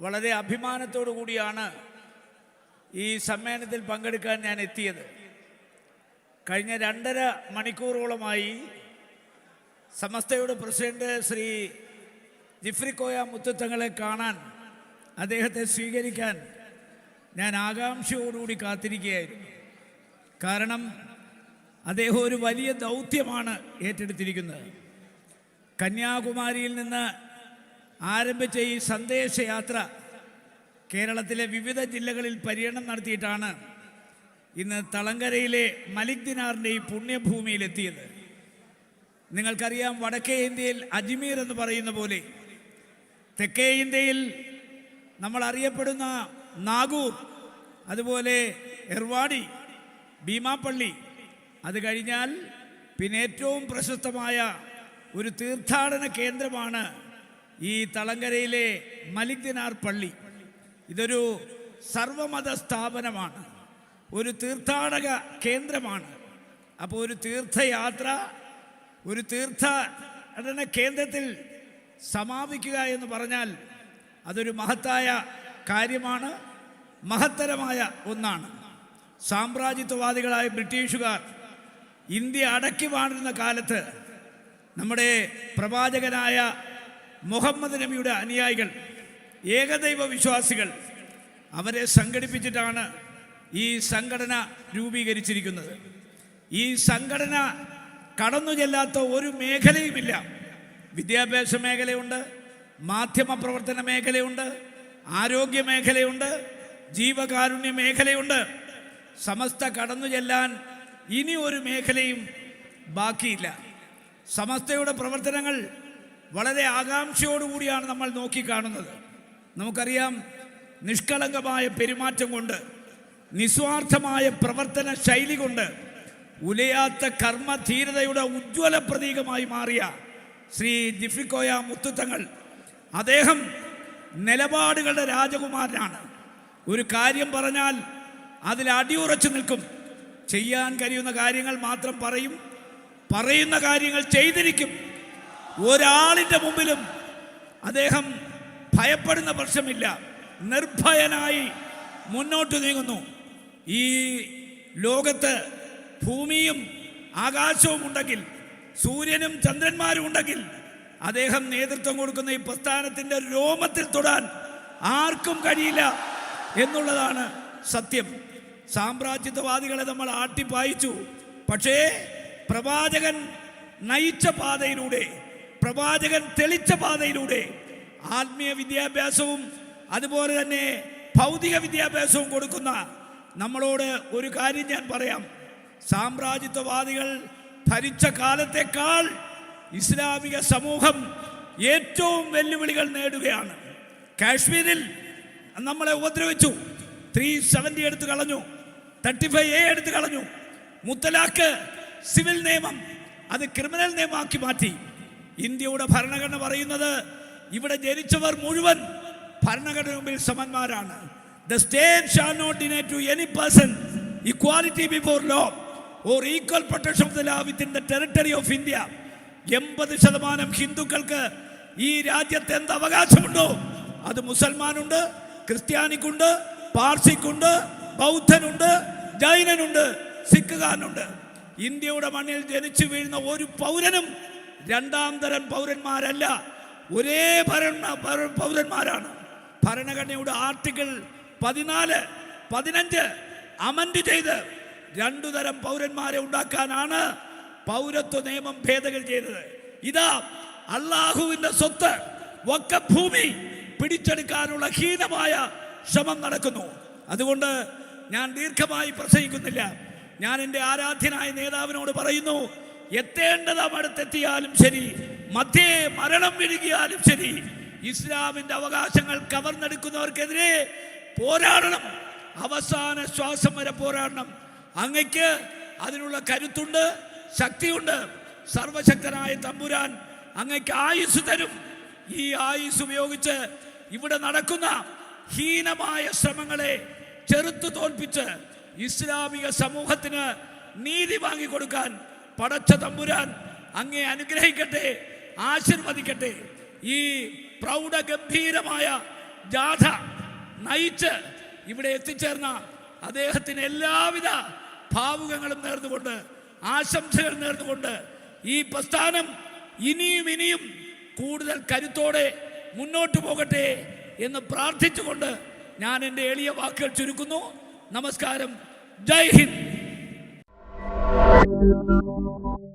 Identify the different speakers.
Speaker 1: വളരെ അഭിമാനത്തോടു കൂടിയാണ് ഈ സമ്മേളനത്തിൽ പങ്കെടുക്കാൻ ഞാൻ എത്തിയത്. കഴിഞ്ഞ രണ്ടര മണിക്കൂറോളമായി സമസ്തയുടെ പ്രസിഡന്റ് ശ്രീ ജിഫ്രിക്കോയ മുത്തത്തങ്ങളെ കാണാൻ അദ്ദേഹത്തെ സ്വീകരിക്കാൻ ഞാൻ ആകാംക്ഷയോടുകൂടി കാത്തിരിക്കുകയായിരുന്നു. കാരണം അദ്ദേഹം ഒരു വലിയ ദൗത്യമാണ് ഏറ്റെടുത്തിരിക്കുന്നത്. കന്യാകുമാരിയിൽ നിന്ന് ആരംഭിച്ച ഈ സന്ദേശയാത്ര കേരളത്തിലെ വിവിധ ജില്ലകളിൽ പര്യടനം നടത്തിയിട്ടാണ് ഇന്ന് തളങ്കരയിലെ മലിക് ദിനാറിന്റെ ഈ പുണ്യഭൂമിയിലെത്തിയത്. നിങ്ങൾക്കറിയാം വടക്കേ ഇന്ത്യയിൽ അജ്മീർ എന്ന് പറയുന്ന പോലെ തെക്കേ ഇന്ത്യയിൽ നമ്മൾ അറിയപ്പെടുന്ന നാഗൂർ അതുപോലെ എർവാടി ഭീമാപ്പള്ളി അത് കഴിഞ്ഞാൽ പിന്നെ ഏറ്റവും പ്രശസ്തമായ ഒരു തീർത്ഥാടന കേന്ദ്രമാണ് ഈ തളങ്കരയിലെ മലിക് ദിനാർ പള്ളി. ഇതൊരു സർവമത സ്ഥാപനമാണ്. ഒരു തീർത്ഥാടക കേന്ദ്രമാണ്. അപ്പോൾ ഒരു തീർത്ഥയാത്ര ഒരു തീർത്ഥാടന കേന്ദ്രത്തിൽ സമാപിക്കുക എന്ന് പറഞ്ഞാൽ അതൊരു മഹത്തായ കാര്യമാണ് മഹത്തരമായ ഒന്നാണ്. സാമ്രാജ്യത്വവാദികളായ ബ്രിട്ടീഷുകാർ ഇന്ത്യ അടക്കി വാണിരുന്ന കാലത്ത് നമ്മുടെ പ്രവാചകനായ മുഹമ്മദ് നബിയുടെ അനുയായികൾ ഏകദൈവ വിശ്വാസികൾ അവരെ സംഘടിപ്പിച്ചിട്ടാണ് ഈ സംഘടന രൂപീകരിച്ചിരിക്കുന്നത്. ഈ സംഘടന കടന്നു ചെല്ലാത്ത ഒരു മേഖലയുമില്ല. വിദ്യാഭ്യാസ മേഖലയുണ്ട് മാധ്യമ പ്രവർത്തന മേഖലയുണ്ട് ആരോഗ്യ മേഖലയുണ്ട് ജീവകാരുണ്യ മേഖലയുണ്ട്. സമസ്ത കടന്നു ചെല്ലാൻ ഇനി ഒരു മേഖലയും ബാക്കിയില്ല. സമസ്തയുടെ പ്രവർത്തനങ്ങൾ വളരെ ആകാംക്ഷയോടുകൂടിയാണ് നമ്മൾ നോക്കിക്കാണുന്നത്. നമുക്കറിയാം നിഷ്കളങ്കമായ പെരുമാറ്റം കൊണ്ട് നിസ്വാർത്ഥമായ പ്രവർത്തന ശൈലി കൊണ്ട് ഉലയാത്ത കർമ്മധീരതയുടെ ഉജ്ജ്വല പ്രതീകമായി മാറിയ ശ്രീ ജിഫിക്കോയ മുത്തുത്തങ്ങൾ അദ്ദേഹം നിലപാടുകളുടെ രാജകുമാരനാണ്. ഒരു കാര്യം പറഞ്ഞാൽ അതിൽ അടിയുറച്ചു നിൽക്കും. ചെയ്യാൻ കഴിയുന്ന കാര്യങ്ങൾ മാത്രം പറയും പറയുന്ന കാര്യങ്ങൾ ചെയ്തിരിക്കും. ഒരാളിന്റെ മുമ്പിലും അദ്ദേഹം ഭയപ്പെടുന്ന പ്രശ്നമില്ല. നിർഭയനായി മുന്നോട്ട് നീങ്ങുന്നു. ഈ ലോകത്ത് ഭൂമിയും ആകാശവും ഉണ്ടെങ്കിൽ സൂര്യനും ചന്ദ്രന്മാരും ഉണ്ടെങ്കിൽ അദ്ദേഹം നേതൃത്വം കൊടുക്കുന്ന ഈ പ്രസ്ഥാനത്തിന്റെ രോമത്തിൽ തൊടാൻ ആർക്കും കഴിയില്ല എന്നുള്ളതാണ് സത്യം. സാമ്രാജ്യത്വവാദികളെ നമ്മൾ ആട്ടിപ്പായിച്ചു. പക്ഷേ പ്രവാചകൻ നയിച്ച പാതയിലൂടെ പ്രവാചകൻ തെളിച്ച പാതയിലൂടെ ആത്മീയ വിദ്യാഭ്യാസവും അതുപോലെ തന്നെ ഭൗതിക വിദ്യാഭ്യാസവും കൊടുക്കുന്ന നമ്മളോട് ഒരു കാര്യം ഞാൻ പറയാം. സാമ്രാജ്യത്വവാദികൾ ഭരിച്ച കാലത്തേക്കാൾ ഇസ്ലാമിക സമൂഹം ഏറ്റവും വെല്ലുവിളികൾ നേടുകയാണ്. കാശ്മീരിൽ നമ്മളെ ഉപദ്രവിച്ചു. ത്രീ സെവന്റി എടുത്ത് കളഞ്ഞു. തേർട്ടി ഫൈവ് എ എടുത്ത് കളഞ്ഞു. മുത്തലാഖ് സിവിൽ നിയമം അത് ക്രിമിനൽ നിയമമാക്കി മാറ്റി. ഇന്ത്യയുടെ ഭരണഘടന പറയുന്നത് ഇവിടെ ജനിച്ചവർ മുഴുവൻ ഭരണഘടന മുമ്പിൽ സമന്മാരാണ്. The state shall not deny to any person equality before law or equal protection of the law within the territory of India എൺപത് ശതമാനം ഹിന്ദുക്കൾക്ക് ഈ രാജ്യത്ത് എന്ത് അവകാശമുണ്ടോ? അത് മുസൽമാനുണ്ട് ക്രിസ്ത്യാനിക്കുണ്ട് പാർസിക്കുണ്ട് ബൗദ്ധനുണ്ട് ജൈനനുണ്ട് സിഖുകാരനുണ്ട്. ഇന്ത്യയുടെ മണ്ണിൽ ജനിച്ചു വീഴുന്ന ഒരു പൗരനും രണ്ടാം തരം പൗരന്മാരല്ല. ഒരേ ഭരണ പൗരന്മാരാണ്. ഭരണഘടനയുടെ ആർട്ടിക്കിൾ പതിനാല് പതിനഞ്ച് അമൻഡ് ചെയ്ത് രണ്ടു തരം പൗരന്മാരെ ഉണ്ടാക്കാനാണ് പൗരത്വ നിയമം ഭേദഗതി ചെയ്തത്. ഇതാ അള്ളാഹുവിന്റെ സ്വത്ത് വക്കഭൂമി പിടിച്ചെടുക്കാനുള്ള ഹീനമായ ശ്രമം നടക്കുന്നു. അതുകൊണ്ട് ഞാൻ ദീർഘമായി പ്രസംഗിക്കുന്നില്ല. ഞാൻ എന്റെ ആരാധ്യനായ നേതാവിനോട് പറയുന്നു എത്തേണ്ടതാം അവിടത്തെത്തിയാലും ശരി. മധ്യേ മരണം വിഴുകിയാലും ശരി. ഇസ്ലാമിന്റെ അവകാശങ്ങൾ കവർന്നെടുക്കുന്നവർക്കെതിരെ പോരാടണം. അവസാന ശ്വാസം വരെ പോരാടണം. അങ്ങയ്ക്ക് അതിനുള്ള കരുത്തുണ്ട് ശക്തിയുണ്ട്. സർവശക്തനായ തമ്പുരാൻ അങ്ങയ്ക്ക് ആയുസ് തരും. ഈ ആയുസ് ഉപയോഗിച്ച് ഇവിടെ നടക്കുന്ന ഹീനമായ ശ്രമങ്ങളെ ചെറുത്തു തോൽപ്പിച്ച് ഇസ്ലാമിക സമൂഹത്തിന് നീതി വാങ്ങിക്കൊടുക്കാൻ പടച്ച തമ്പുരാൻ അങ്ങേ അനുഗ്രഹിക്കട്ടെ ആശീർവദിക്കട്ടെ. ഈ പ്രൗഢഗംഭീരമായ ജാഥ നയിച്ച് ഇവിടെ എത്തിച്ചേർന്ന അദ്ദേഹത്തിന് എല്ലാവിധ ഭാവുകങ്ങളും നേർന്നുകൊണ്ട് ആശംസകൾ നേർന്നുകൊണ്ട് ഈ പ്രസ്ഥാനം ഇനിയും ഇനിയും കൂടുതൽ കരുത്തോടെ മുന്നോട്ട് പോകട്ടെ എന്ന് പ്രാർത്ഥിച്ചുകൊണ്ട് ഞാൻ എന്റെ എളിയ വാക്കുകൾ ചുരുക്കുന്നു. നമസ്കാരം. ജയ് ഹിന്ദ്. Thank you.